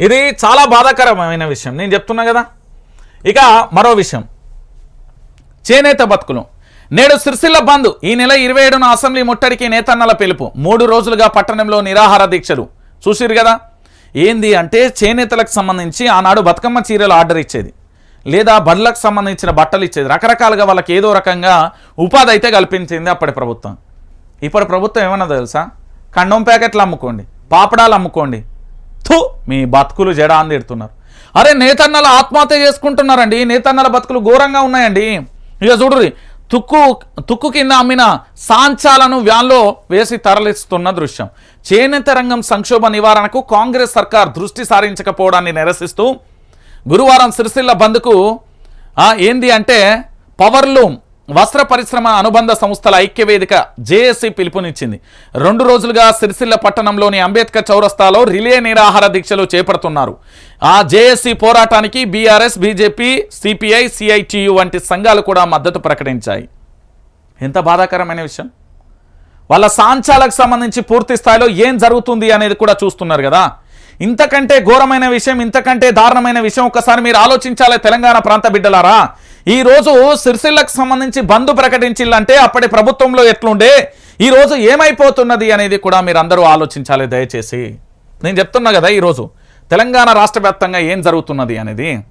ఇది చాలా బాధాకరమైన విషయం. నేను చెప్తున్నా కదా? ఇక మరో విషయం. చేనేత బతుకులు. నేడు సిరిసిల్ల బంద్. ఈ నెల ఇరవై ఏడున అసెంబ్లీ ముట్టడికి నేతన్నల పిలుపు. మూడు రోజులుగా పట్టణంలో నిరాహార దీక్షలు. చూసిరు కదా? ఏంది అంటే చేనేతలకు సంబంధించి ఆనాడు బతుకమ్మ చీరలు ఆర్డర్ ఇచ్చేది. లేదా బడ్లకు సంబంధించిన బట్టలు ఇచ్చేది. రకరకాలుగా వాళ్ళకి ఏదో రకంగా ఉపాధి అయితే కల్పించింది అప్పటి ప్రభుత్వం. ఇప్పటి ప్రభుత్వం ఏమన్నా తెలుసా? కండం ప్యాకెట్లు అమ్ముకోండి. పాపడాలు అమ్ముకోండి. థు మీ బతుకులు జడ అని తిడుతున్నారు. అరే నేతన్నల ఆత్మహత్య చేసుకుంటున్నారండి. నేతన్నల బతుకులు ఘోరంగా ఉన్నాయండి. ఇక చూడుర్రి తుక్కు తుక్కు కింద అమ్మిన సాంచాలను వ్యాన్లో వేసి తరలిస్తున్న దృశ్యం. చేనేత రంగం సంక్షోభ నివారణకు కాంగ్రెస్ సర్కార్ దృష్టి సారించకపోవడాన్ని నిరసిస్తూ గురువారం సిరిసిల్ల బంద్కు ఏంది అంటే పవర్లూమ్ వస్త్ర పరిశ్రమ అనుబంధ సంస్థల ఐక్యవేదిక జేఏసీ పిలుపునిచ్చింది. రెండు రోజులుగా సిరిసిల్ల పట్టణంలోని అంబేద్కర్ చౌరస్తాలో రిలే నిరాహార దీక్షలు చేపడుతున్నారు. ఆ జేఏసీ పోరాటానికి బీఆర్ఎస్ బీజేపీ సిపిఐ సిఐటియు వంటి సంఘాలు కూడా మద్దతు ప్రకటించాయి. ఎంత బాధాకరమైన విషయం. వాళ్ళ సాంచాలకు సంబంధించి పూర్తి స్థాయిలో ఏం జరుగుతుంది అనేది కూడా చూస్తున్నారు కదా. ఇంతకంటే ఘోరమైన విషయం ఇంతకంటే దారుణమైన విషయం ఒకసారి మీరు ఆలోచించాలి తెలంగాణ ప్రాంత బిడ్డలారా. ఈరోజు సిరిసిల్లకు సంబంధించి బంద్ ప్రకటించిందంటే అప్పటి ప్రభుత్వంలో ఎట్లుండే? ఈరోజు ఏమైపోతున్నది అనేది కూడా మీరు అందరూ ఆలోచించాలి దయచేసి. నేను చెప్తున్నా కదా ఈరోజు తెలంగాణ రాష్ట్ర వ్యాప్తంగా ఏం జరుగుతున్నది అనేది.